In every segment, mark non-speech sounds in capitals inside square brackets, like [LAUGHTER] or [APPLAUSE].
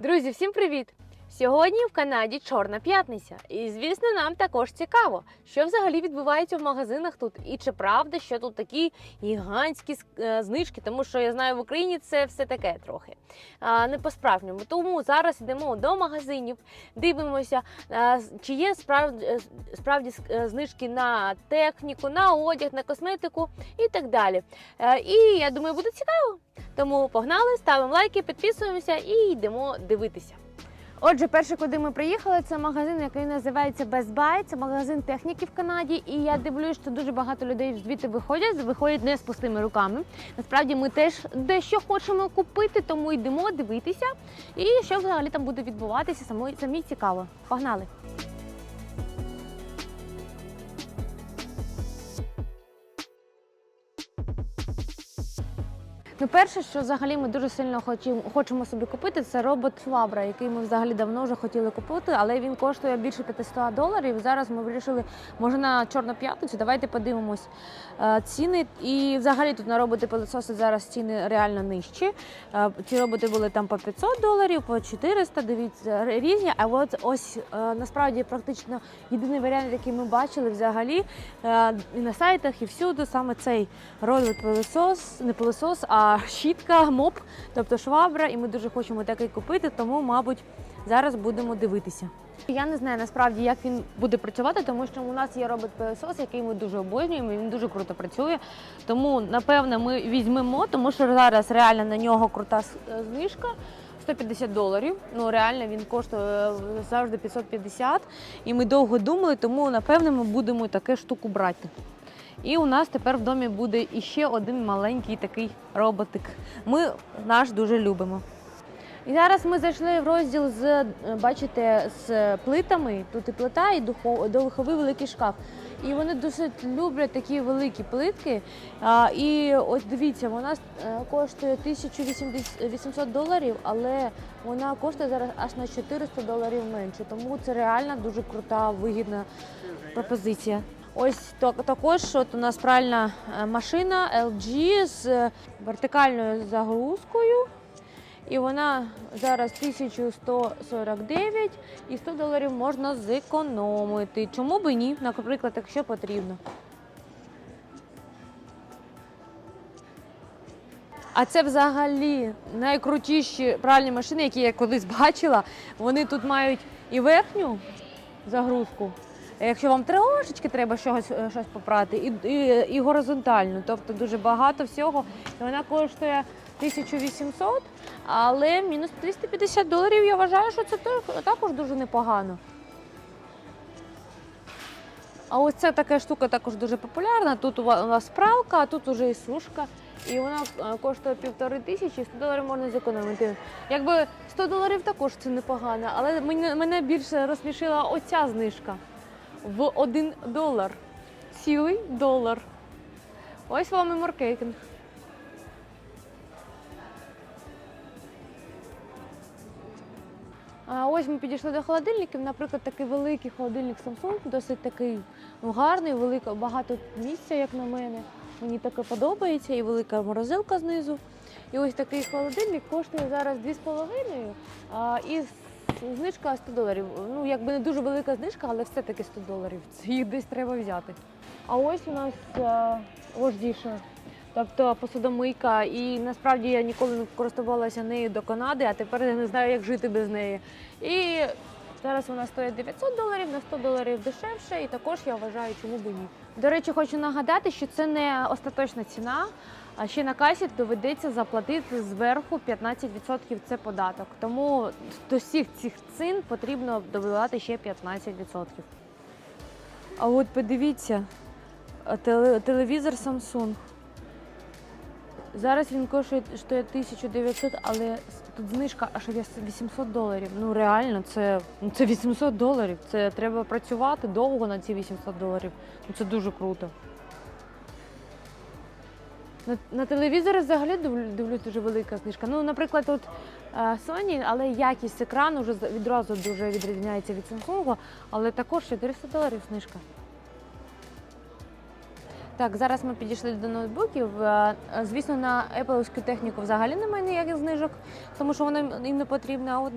Друзі, всім привіт! Сьогодні в Канаді Чорна п'ятниця, і звісно, нам також цікаво, що взагалі відбувається в магазинах тут, і чи правда, що тут такі гігантські е, знижки, тому що я знаю, в Україні це все таке трохи а, не по-справжньому. Тому зараз йдемо до магазинів, дивимося, а, чи є справді, е, справді е, знижки на техніку, на одяг, на косметику і так далі. Е, І я думаю, буде цікаво. Тому погнали, ставимо лайки, підписуємося і йдемо дивитися. Отже, перше, куди ми приїхали, це магазин, який називається Best Buy. Це магазин техніки в Канаді. І я дивлюсь, що дуже багато людей звідти виходять, виходять не з пустими руками. Насправді ми теж дещо хочемо купити, тому йдемо дивитися. І що взагалі там буде відбуватися, самі, цікаво. Погнали! Ну, перше, що взагалі ми дуже сильно хочемо, хочемо собі купити, це робот Швабра, який ми взагалі давно вже хотіли купити, але він коштує більше 500 доларів. Зараз ми вирішили, може на Чорну п'ятницю, давайте подивимось е, ціни. І взагалі тут на роботи пилососи зараз ціни реально нижчі. Е, ці роботи були там по 500 доларів, по 400, дивіться, різні. А от ось е, насправді практично єдиний варіант, який ми бачили взагалі і на сайтах, і всюди саме цей робот пилосос, не пилосос, а щітка, моп, тобто швабра, і ми дуже хочемо такий купити, тому, мабуть, зараз будемо дивитися. Я не знаю насправді, як він буде працювати, тому що у нас є робот пилосос, який ми дуже обожнюємо. і Він дуже круто працює. Тому напевно ми візьмемо, тому що зараз реально на нього крута е, знижка. 150 доларів. Ну реально він коштує е, завжди 550. І ми довго думали, тому напевно ми будемо таке штуку брати. І у нас тепер в домі буде іще один маленький такий роботик. Ми наш дуже любимо. І зараз ми зайшли в розділ з, е, бачите, з плитами. Тут і плита, і духовий великий шкаф. І вони досить люблять такі великі плитки. А, і ось дивіться, вона е, коштує 1800 доларів, але вона коштує зараз аж на 400 доларів менше. Тому це реально дуже крута, вигідна пропозиція. Ось так- також от у нас пральна е, машина LG з вертикальною загрузкою. І вона зараз 1149 і 100 доларів можна зекономити. Чому би ні, наприклад, якщо потрібно. А це взагалі найкрутіші пральні машини, які я колись бачила. Вони тут мають і верхню загрузку. Якщо вам трошечки треба щось, е, щось попрати, і, і, і горизонтальну, тобто дуже багато всього. І вона коштує 1800, але мінус 350 доларів. Я вважаю, що це також дуже непогано. А ось ця така штука також дуже популярна. Тут у ва- у нас пралка, а тут уже і сушка. І вона е, коштує півтори тисячі, 100 доларів можна зекономити. Якби 100 доларів також це непогано, але мене більше розсмішила оця знижка в 1 долар. Цілий долар. Ось вам і маркетинг. А ось ми підійшли до холодильників. Наприклад, такий великий холодильник Samsung, досить такий ну, гарний, велика, багато місця, як на мене. Мені таке подобається, і велика морозилка знизу. І ось такий холодильник коштує зараз 2,5 а, і знижка 100 доларів. Ну, якби не дуже велика знижка, але все-таки 100 доларів. Їх десь треба взяти. А ось у нас вождіша. Тобто посудомийка, і насправді я ніколи не користувалася нею до Канади, а тепер я не знаю, як жити без неї. І зараз вона стоїть 900 доларів, на 100 доларів дешевше, і також я вважаю, чому б і ні. До речі, хочу нагадати, що це не остаточна ціна. А ще на касі доведеться заплатити зверху 15% це податок. Тому до всіх цих цін потрібно додавати ще 15%. А от подивіться, телевізор Samsung. Зараз він коштує коштує 1900, але тут знижка аж 800 доларів. Ну реально, це, ну, це 800 доларів. Це треба працювати довго на ці 800 доларів. Ну це дуже круто. На, на телевізорі взагалі дивлю- дивлюсь дуже велика знижка. Ну, наприклад, от е, Sony, але якість екрану вже відразу дуже відрізняється від Samsung, але також 400 доларів знижка. Так, зараз ми підійшли до ноутбуків. Е, Звісно, на Apple техніку взагалі немає ніяких знижок, тому що вона їм- не потрібна. А от,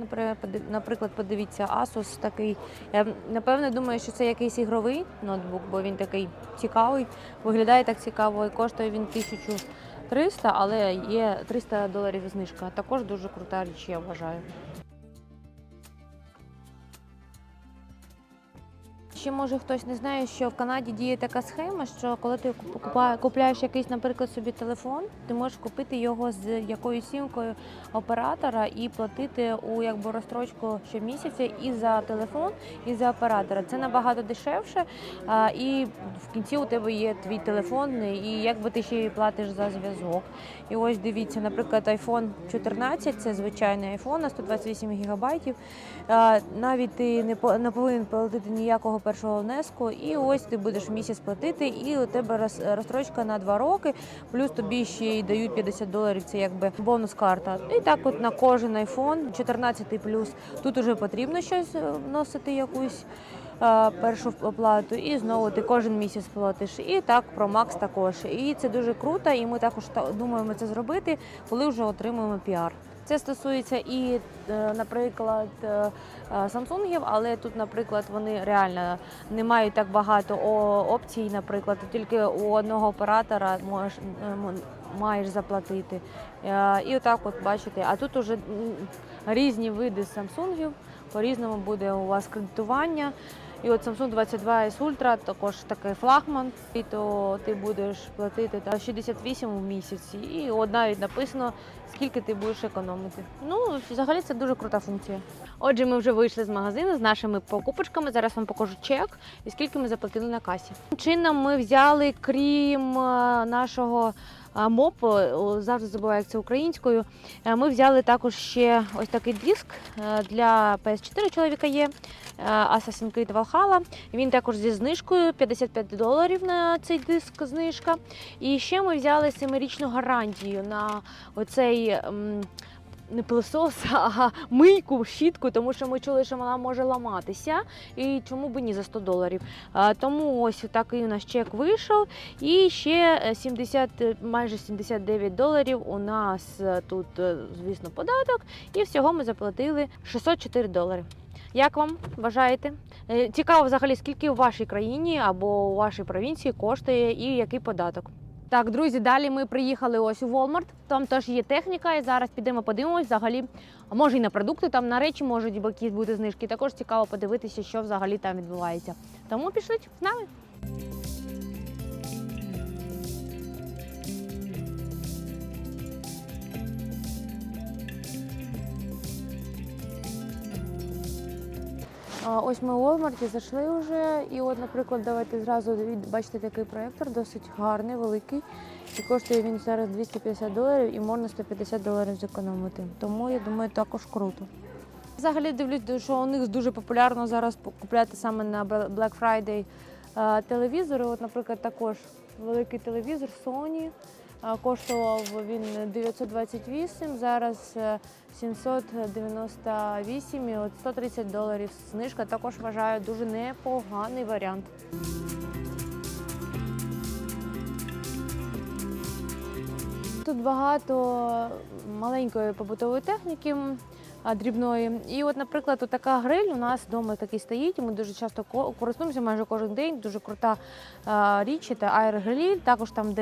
наприклад, подивіться, Asus такий. Я напевне думаю, що це якийсь ігровий ноутбук, бо він такий цікавий, виглядає так цікаво і коштує він 1300, але є 300 доларів знижка. Також дуже крута річ, я вважаю. Ще може хтось не знає, що в Канаді діє така схема, що коли ти купляєш якийсь, наприклад, собі телефон, ти можеш купити його з якоюсь сімкою оператора і платити у якби розстрочку щомісяця і за телефон, і за оператора. Це набагато дешевше. І в кінці у тебе є твій телефон, і якби ти ще й платиш за зв'язок. І ось дивіться, наприклад, iPhone 14 це звичайний iPhone на 128 гігабайтів. Навіть ти не не повинен платити ніякого першого внеску, і ось ти будеш місяць платити, і у тебе роз- розстрочка на 2 роки, плюс тобі ще й дають 50 доларів. Це якби бонус-карта. І так, от на кожен iPhone 14 плюс. Тут уже потрібно щось е, вносити якусь. е, Першу оплату, і знову ти кожен місяць платиш. І так про Макс також. І це дуже круто. І ми також та- думаємо це зробити, коли вже отримуємо піар. Це стосується і, е, наприклад, е, е, Samsung, але тут, наприклад, вони реально не мають так багато опцій. Наприклад, тільки у одного оператора можеш маєш заплатити. І отак, от бачите, а тут уже різні види Samsung, по-різному буде у вас кредитування. І от Samsung 22 S Ultra також такий флагман, і то ти будеш платити та 68 в місяці. І от навіть написано, скільки ти будеш економити. Ну, взагалі це дуже крута функція. Отже, ми вже вийшли з магазину з нашими покупочками. Зараз вам покажу чек і скільки ми заплатили на касі. Чином ми взяли, крім е, нашого МОП, завжди забувається українською. е, Ми взяли також ще ось такий диск е, для PS4 чоловіка є. е, Assassin's Creed Valhalla. Він також зі знижкою 55 доларів на цей диск знижка. І ще ми взяли семирічну гарантію на оцей. Не пилосос, [LAUGHS] а мийку, щітку, тому що ми чули, що вона може ламатися. І чому б ні за 100 доларів. Тому ось такий у нас чек вийшов. І ще е, 70, е, майже 79 доларів у нас е, тут, е, звісно, податок. І всього ми заплатили 604 долари. Як вам вважаєте? Е, Цікаво взагалі, скільки у вашій країні або у вашій провінції коштує і який податок. Так, друзі, далі ми приїхали ось у Walmart. Там теж є техніка, і зараз підемо подивимось взагалі. А може і на продукти, там на речі можуть якісь бути знижки. Також цікаво подивитися, що взагалі там відбувається. Тому пішліть з нами. Ось ми у Walmart зайшли вже. І от, наприклад, давайте зразу бачите такий проєктор, досить гарний, великий. І коштує він зараз 250 доларів і можна 150 доларів зекономити. Тому я думаю, також круто. Взагалі дивлюсь, що у них дуже популярно зараз купляти саме на Black Friday е, телевізори. От, наприклад, також великий телевізор Sony. Е, Коштував він 928, зараз е, 798 і от 130 доларів знижка. Також вважаю дуже непоганий варіант. Тут багато маленької побутової техніки дрібної. І от, наприклад, така гриль у нас вдома такий стоїть. і Ми дуже часто ко- користуємося майже кожен день. Дуже крута річ, це аерогриль, також там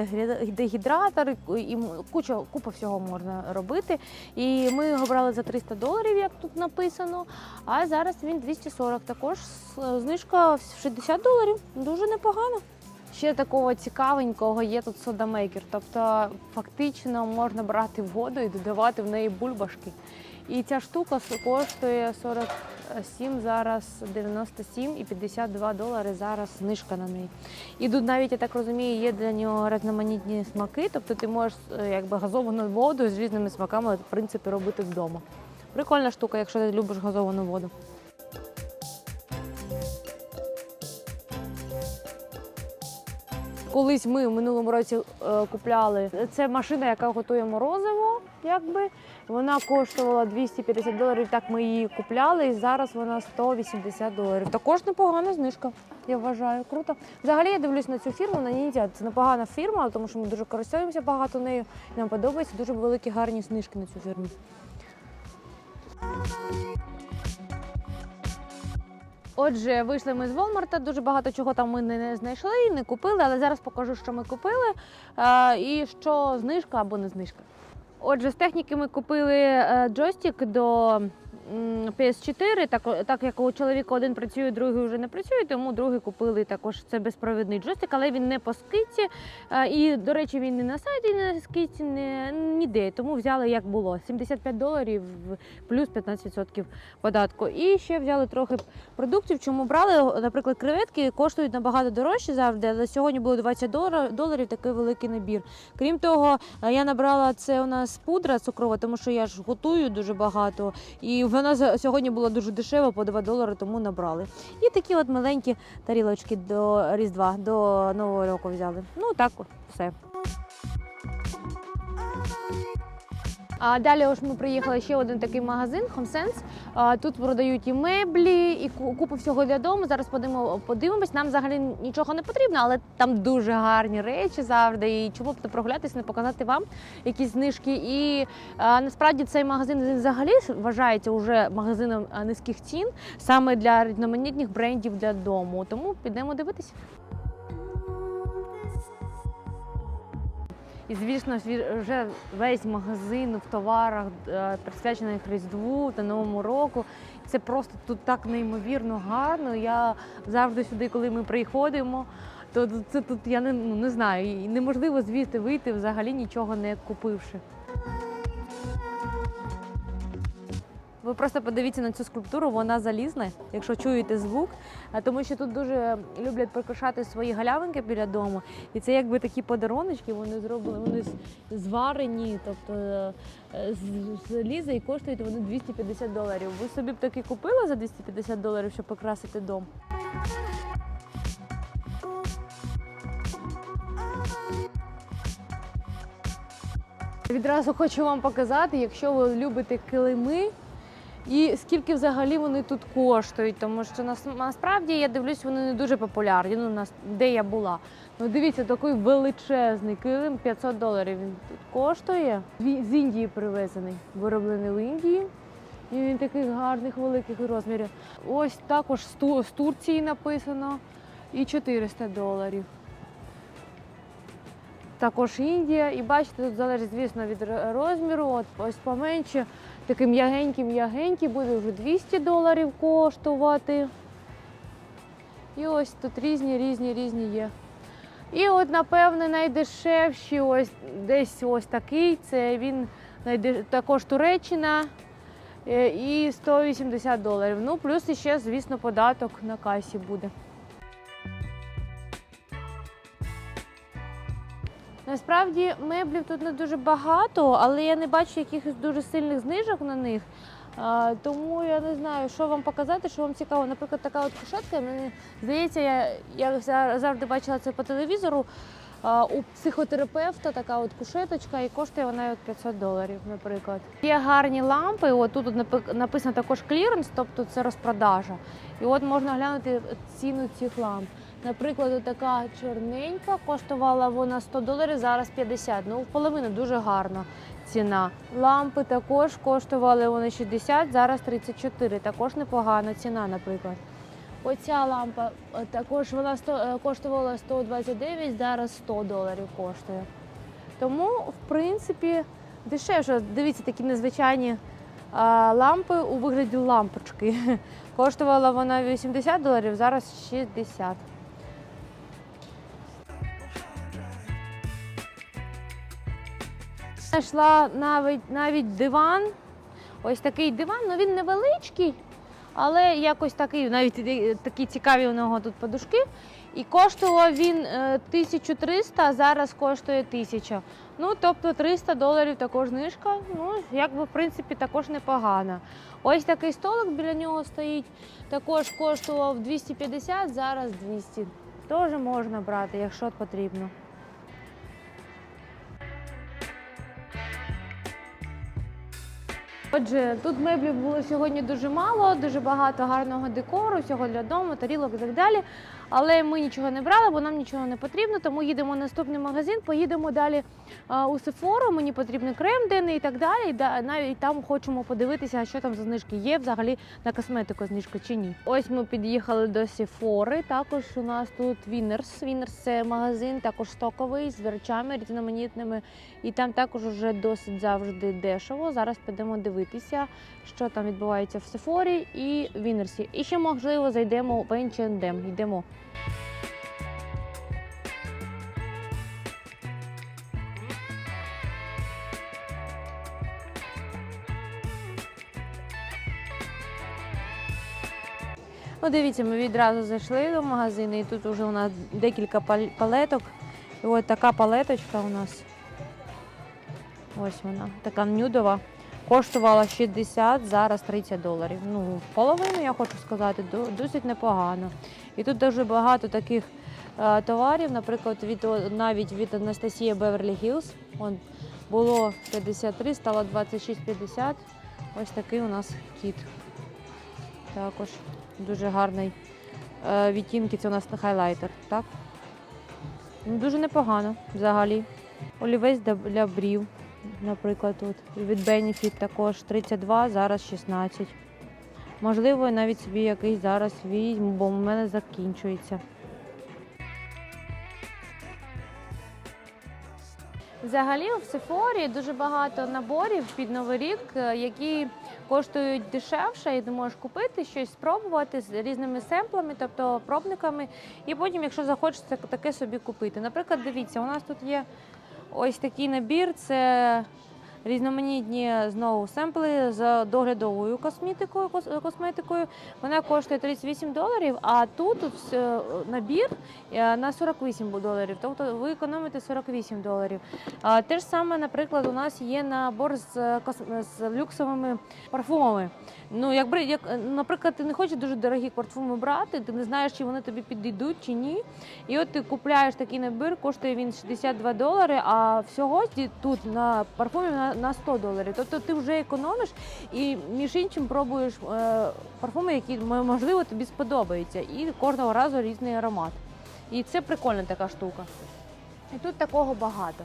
дегідратор, і куча, купа всього можна робити. І ми його брали за 300 доларів, як тут написано. А зараз він 240. Також знижка в 60 доларів. Дуже непогано. Ще такого цікавенького є тут содамейкер. Тобто фактично можна брати воду і додавати в неї бульбашки. І ця штука коштує 47, зараз 97 і 52 долари зараз знижка на неї. І тут навіть, я так розумію, є для нього різноманітні смаки, тобто ти можеш е, якби газовану воду з різними смаками в принципі робити вдома. Прикольна штука, якщо ти любиш газовану воду. Колись ми в минулому році е, купляли. Це машина, яка готує морозиво, якби Вона коштувала 250 доларів, так ми її купляли, і зараз вона 180 доларів. Також непогана знижка, я вважаю. Круто. Взагалі я дивлюсь на цю фірму, на Ніндзя. Це непогана фірма, тому що ми дуже користуємося багато нею. Нам подобається дуже великі гарні знижки на цю фірму. Отже, вийшли ми з Волмарта, дуже багато чого там ми не, знайшли, не купили, але зараз покажу, що ми купили е, і що знижка або не знижка. Отже, з техніки ми купили е, джойстик до PS4, так, так як у чоловіка один працює, другий вже не працює, тому другий купили також це безпровідний джойстик, але він не по скидці. Е, І, до речі, він не на сайті, не на скидці, не, ніде. Тому взяли як було. 75 доларів плюс 15% податку. І ще взяли трохи продуктів. Чому брали? Наприклад, креветки коштують набагато дорожче завжди, але сьогодні було 20 доларів такий великий набір. Крім того, е, я набрала це у нас пудра цукрова, тому що я ж готую дуже багато. І вона сьогодні була дуже дешева, по 2 долари, тому набрали. І такі от маленькі тарілочки до Різдва, до Нового року взяли. Ну так, все. А далі ось ми приїхали ще один такий магазин. А, Тут продають і меблі, і ку- купу всього для дому. Зараз подивимо, подивимось. Нам взагалі нічого не потрібно, але там дуже гарні речі завжди. І чому б не прогулятися, не показати вам якісь знижки. І а, насправді цей магазин він взагалі вважається уже магазином низьких цін саме для різноманітних брендів для дому. Тому підемо дивитися. І звісно, ж, вже весь магазин в товарах присвячених присвячений Різдву та Новому року. Це просто тут так неймовірно гарно. Я завжди сюди, коли ми приходимо, то це тут я не, ну, не знаю. Неможливо звідти вийти взагалі нічого не купивши. Ви просто подивіться на цю скульптуру, вона залізна, якщо чуєте звук, тому що тут дуже люблять прикрашати свої галявинки біля дому. І це якби такі подаруночки, вони зроблені, вони зварені, тобто е, заліза і коштують вони 250 доларів. Ви собі б таки купили за 250 доларів, щоб покрасити дом? Відразу хочу вам показати, якщо ви любите килими, і скільки взагалі вони тут коштують, тому що нас, насправді я дивлюсь, вони не дуже популярні. Ну, де я була. Ну дивіться, такий величезний килим, 500 доларів він тут коштує. З Індії привезений, вироблений в Індії. І він таких гарних великих розмірів. Ось також з, Турції написано і 400 доларів. Також Індія. І бачите, тут залежить, звісно, від розміру. От ось поменше, такий м'ягенький, м'ягенький буде вже 200 доларів коштувати. І ось тут різні, різні, різні є. І от, напевне, найдешевші, ось десь ось такий. Це він також Туреччина. е, І 180 доларів. Ну, плюс іще, звісно, податок на касі буде. Насправді меблів тут не дуже багато, але я не бачу якихось дуже сильних знижок на них. А, тому я не знаю, що вам показати, що вам цікаво. Наприклад, така от кушетка, мені здається, я, я завжди бачила це по телевізору. А, у психотерапевта така от кушеточка, і коштує вона от 500 доларів, наприклад. Є гарні лампи. От тут написано також кліренс, тобто це розпродажа. І от можна глянути ціну цих ламп. Наприклад, така чорненька коштувала вона 100 доларів, зараз 50. Ну, в половину дуже гарна ціна. Лампи також коштували вони 60, зараз 34. Також непогана ціна, наприклад. Оця лампа е, також вона 100, е, коштувала 129, зараз 100 доларів коштує. Тому, в принципі, дешевше. Дивіться, такі незвичайні лампи у вигляді лампочки. [LAUGHS] Коштувала вона 80 доларів, зараз 60. Знайшла навіть, навіть диван. Ось такий диван, ну він невеличкий, але якось такий, навіть такі цікаві у нього тут подушки. І коштував він е, 1300, а зараз коштує 1000. Ну, тобто 300 доларів також знижка. Ну, якби в принципі також непогана. Ось такий столик біля нього стоїть. Також коштував 250, зараз 200. Теж можна брати, якщо потрібно. Отже, тут меблів було сьогодні дуже мало, дуже багато гарного декору, всього для дому, тарілок і так далі. Але ми нічого не брали, бо нам нічого не потрібно, тому їдемо в наступний магазин, поїдемо далі у Сефору. Мені потрібен крем денний і так далі. І навіть там хочемо подивитися, що там за знижки є взагалі на косметику знижка чи ні. Ось ми під'їхали до Сефори. Також у нас тут Winners. Winners – це магазин, також стоковий з речами різноманітними. І там також вже досить завжди дешево. Зараз підемо дивитися, що там відбувається в Сефорі і Вінерсі. І ще можливо зайдемо в H&M. Йдемо. Ну, дивіться, ми відразу зайшли до магазину, і тут вже у нас декілька палеток. І от така палеточка у нас. Ось вона, така нюдова. Коштувала 60, зараз 30 доларів. Ну, половину, я хочу сказати, досить непогано. І тут дуже багато таких е, товарів, наприклад, від, навіть від Анастасії Беверлі Гілз. Було 53, стало 26,50. Ось такий у нас кіт. Також дуже гарний е, відтінки. Це у нас хайлайтер, так? Ну, Дуже непогано взагалі. Олівець для брів, наприклад, тут. Від Benefit також 32, зараз 16. Можливо, навіть собі якийсь зараз візьму, бо в мене закінчується. Взагалі в Сефорі дуже багато наборів під Новий рік, е, які коштують дешевше, і ти можеш купити щось, спробувати з різними семплами, тобто пробниками, і потім, якщо захочеш, так- таке собі купити. Наприклад, дивіться, у нас тут є ось такий набір. Це різноманітні знову семпли з доглядовою косметикою. кос- косметикою. Вона коштує 38 доларів, а тут е, набір е, на 48 доларів. Тобто ви економите 48 доларів. Те ж саме, наприклад, у нас є набор з, е, з люксовими парфумами. Ну, якби, як, наприклад, ти не хочеш дуже дорогі парфуми брати, ти не знаєш, чи вони тобі підійдуть чи ні. І от ти купляєш такий набір, коштує він 62 долари, а всього тут на парфумі на, на 100 доларів. Тобто ти вже економиш і між іншим пробуєш е, парфуми, які можливо тобі сподобаються. І кожного разу різний аромат. І це прикольна така штука. І тут такого багато.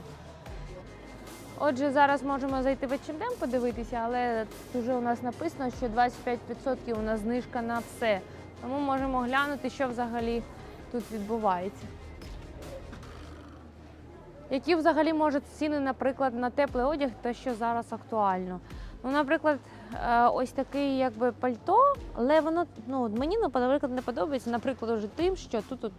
Отже, зараз можемо зайти в H&M подивитися, але вже у нас написано, що 25% у нас знижка на все. Тому можемо глянути, що взагалі тут відбувається. Які взагалі можуть ціни, наприклад, на теплий одяг, те, що зараз актуально. Ну, наприклад, е, ось такий якби пальто, але воно ну, мені, наприклад, не подобається, наприклад, уже тим, що тут от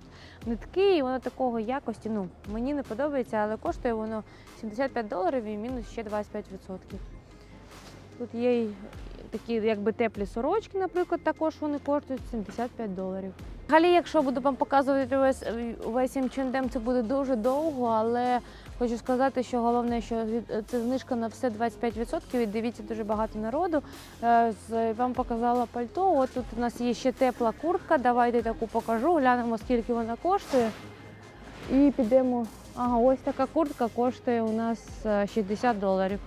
нитки, і воно такого якості. Ну, мені не подобається, але коштує воно 75 доларів і мінус ще 25%. Тут є такі якби теплі сорочки, наприклад, також вони коштують 75 доларів. Взагалі, якщо буду вам показувати весь, весь H&M, це буде дуже довго, але хочу сказати, що головне, що це знижка на все 25%, і дивіться дуже багато народу. Е, Вам показала пальто, от тут у нас є ще тепла куртка, давайте таку покажу, глянемо, скільки вона коштує. І підемо. Ага, ось така куртка коштує у нас е, 60 доларів.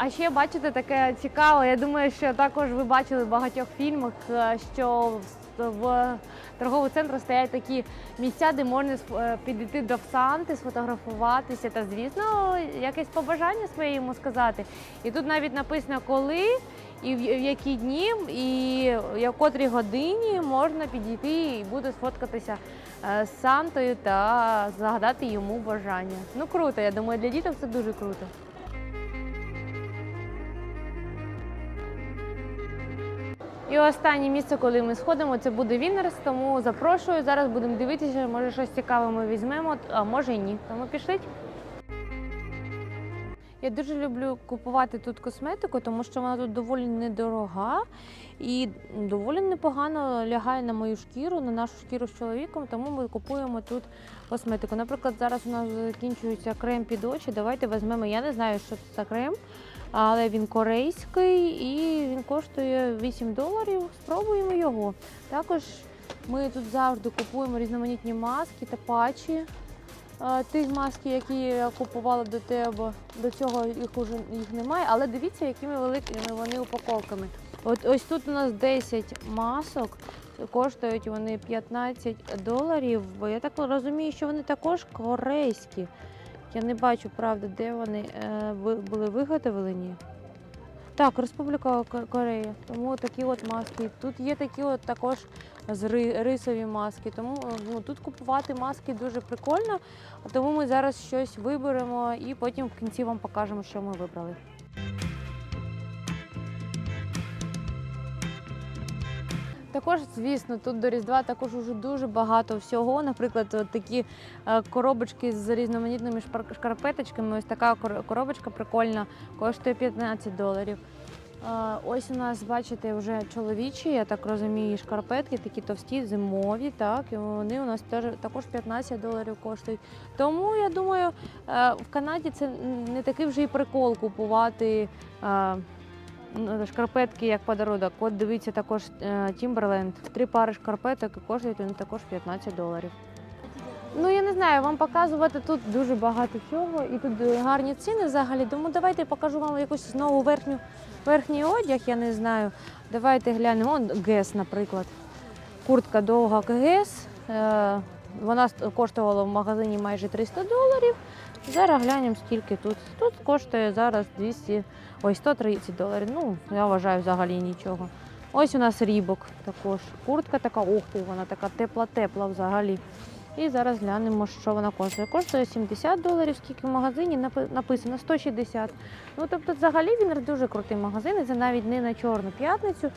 А ще бачите таке цікаве. Я думаю, що також ви бачили в багатьох фільмах, е, що в- торговому центру стоять такі місця, де можна е, підійти до Санти, сфотографуватися та, звісно, якесь побажання своє йому сказати. І тут навіть написано, коли і в в які дні, і в котрій годині можна підійти і буде сфоткатися е, з Сантою та загадати йому бажання. Ну круто, я думаю, для діток це дуже круто. І останнє місце, коли ми сходимо, це буде Вінерс, тому запрошую. Зараз будемо дивитися, може щось цікаве ми візьмемо, а може і ні. Тому пішліть. Я дуже люблю купувати тут косметику, тому що вона тут доволі недорога і доволі непогано лягає на мою шкіру, на нашу шкіру з чоловіком, тому ми купуємо тут косметику. Наприклад, зараз у нас закінчується крем під очі. Давайте візьмемо. Я не знаю, що це за крем, але він корейський і він коштує 8 доларів. Спробуємо його. Також ми тут завжди купуємо різноманітні маски та патчі. е, тих маски, які я купувала до тебе. До цього їх уже їх немає, але дивіться, якими великими вони упаковками. От ось тут у нас 10 масок. Коштують вони 15 доларів. Я так розумію, що вони також корейські. Я не бачу, правда, де вони е, були виготовлені. Так, Республіка Корея. Тому такі от маски. Тут є такі от також з рисові маски. Тому е, ну, тут купувати маски дуже прикольно. Тому ми зараз щось виберемо і потім в кінці вам покажемо, що ми вибрали. Також, звісно, тут до Різдва також уже дуже багато всього. Наприклад, от такі е, коробочки з різноманітними шкарпеточками. Ось така коробочка прикольна, коштує 15 доларів. Е, Ось у нас, бачите, вже чоловічі, я так розумію, шкарпетки такі товсті, зимові, так, і вони у нас теж також 15 доларів коштують. Тому я думаю, е, в Канаді це не такий вже і прикол купувати. Е, ну, Шкарпетки як подарунок. От дивіться також Timberland. Три пари шкарпеток і коштують вони також 15 доларів. Ну я не знаю, вам показувати тут дуже багато чого, і тут е, гарні ціни взагалі. Тому давайте покажу вам якусь знову верхню, верхній одяг, я не знаю. Давайте глянемо. Он Гес, наприклад. Куртка довга Гес. Е, Вона коштувала в магазині майже 300 доларів. Зараз глянемо, скільки тут. Тут коштує зараз 200, ой, 130 доларів. Ну, я вважаю взагалі нічого. Ось у нас рібок також. Куртка така, ти, вона така тепла-тепла взагалі. І зараз глянемо, що вона коштує. Коштує 70 доларів, скільки в магазині напи- написано 160. Ну тобто, взагалі він дуже крутий магазин, і це навіть не на чорну п'ятницю.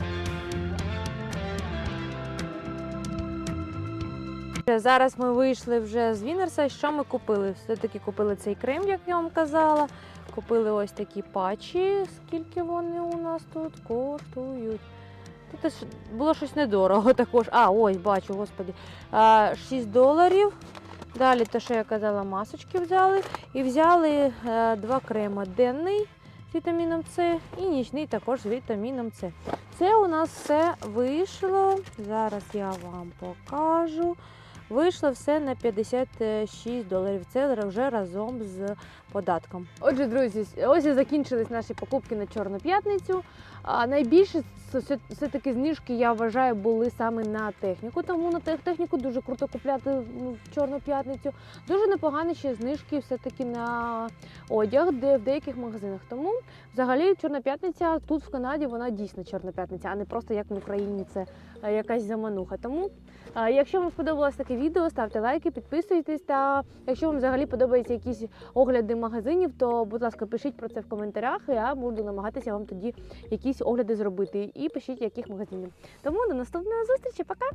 Зараз ми вийшли вже з Вінерса. Що ми купили? Все-таки купили цей крем, як я вам казала. Купили ось такі патчі. Скільки вони у нас тут коштують? Тут було щось недорого [LAUGHS] також. А, ой, бачу, господи. 6 доларів. Далі те, що я казала, масочки взяли. І взяли е, два крема. Денний з вітаміном С і нічний також з вітаміном С. Це у нас все вийшло. Зараз я вам покажу. Вийшло все на 56 доларів. Це вже разом з податком. Отже, друзі, ось і закінчились наші покупки на Чорну п'ятницю. А найбільше все- все-таки знижки, я вважаю, були саме на техніку. Тому на техніку дуже круто купляти в Чорну п'ятницю. Дуже непогані ще знижки все-таки на одяг, де в деяких магазинах. Тому взагалі Чорна п'ятниця тут в Канаді вона дійсно Чорна п'ятниця, а не просто як в Україні це якась замануха. Тому Якщо вам сподобалось таке відео, ставте лайки, підписуйтесь. Та якщо вам взагалі подобаються якісь огляди магазинів, то будь ласка, пишіть про це в коментарях. Я буду намагатися вам тоді якісь огляди зробити. І пишіть, яких магазинів. Тому до наступної зустрічі, пока!